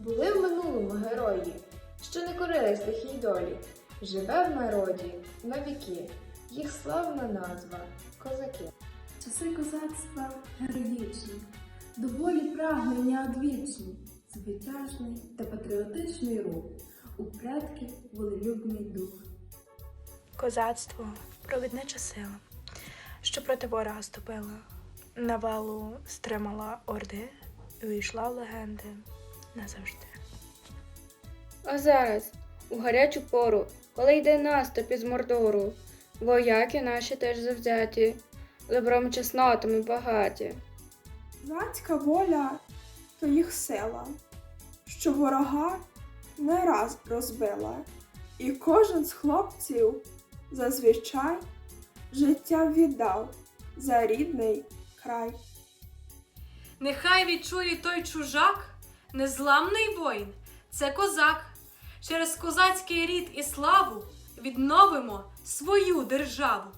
Були в минулому герої, що не корились лихій долі. Живе в народі на віки, їх славна назва козаки. Часи козацтва героїчні, до волі прагнення одвічні, звитяжний та патріотичний рух, у предків волелюбний дух. Козацтво провіднича сила, що проти ворога ступила, навалу стримала орди і увійшла в легенди назавжди. А зараз, у гарячу пору, коли йде наступ із Мордору, вояки наші теж завзяті, добром чеснотами багаті. Козацька воля то їх сила, що ворога не раз розбила, і кожен з хлопців зазвичай життя віддав за рідний край. Нехай відчує той чужак, незламний воїн, це козак. Через козацький рід і славу відновимо свою державу.